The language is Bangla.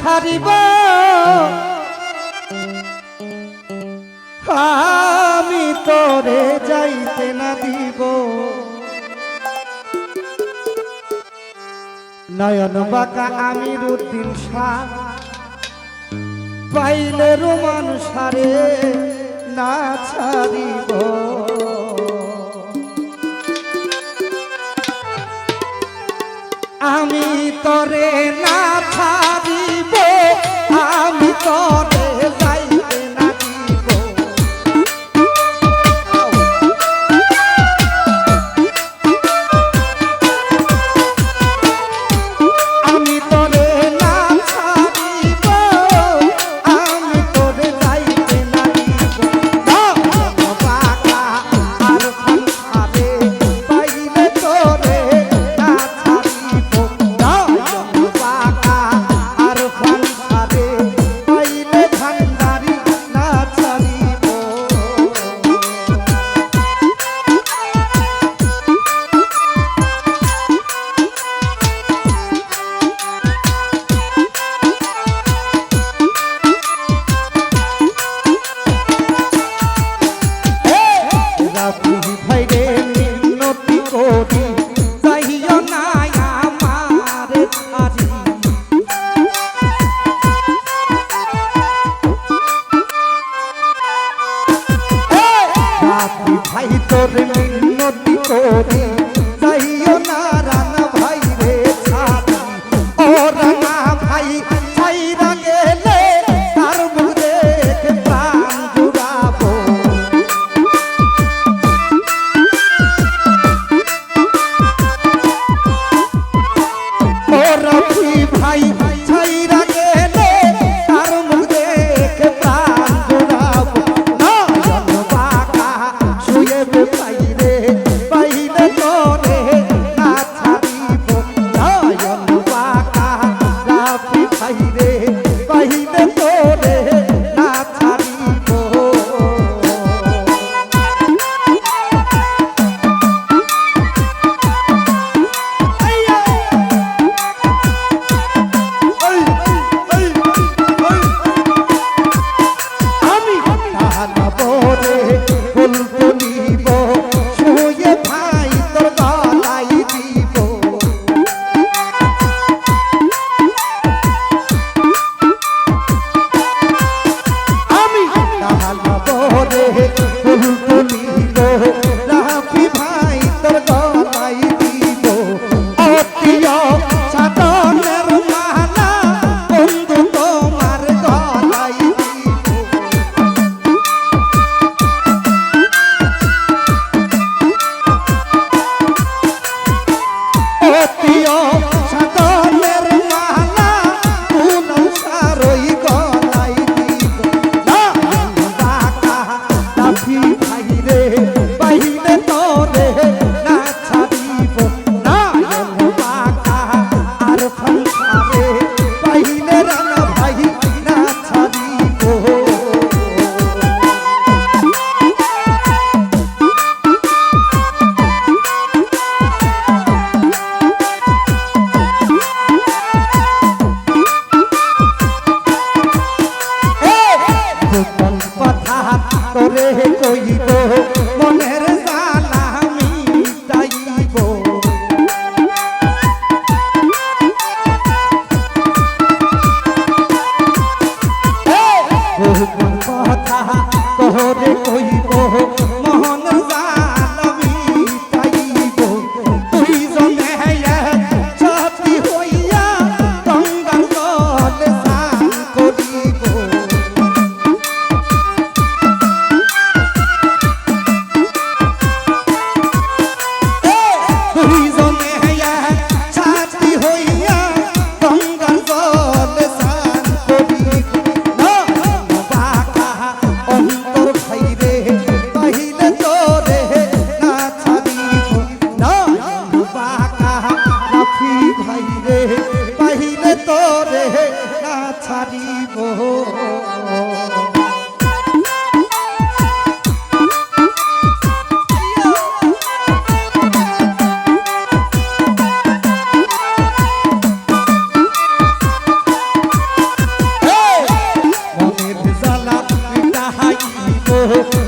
ছাড়িব। আমি তোরে যাইতে না দিব। নয়ন বাঁকা আমি রুদ্দিন শাহ পাইলে রোমান সারে না ছাড়িব। আমি তোরে না পাইবে তোরে আপন কথা। তোহরে কইব মোহ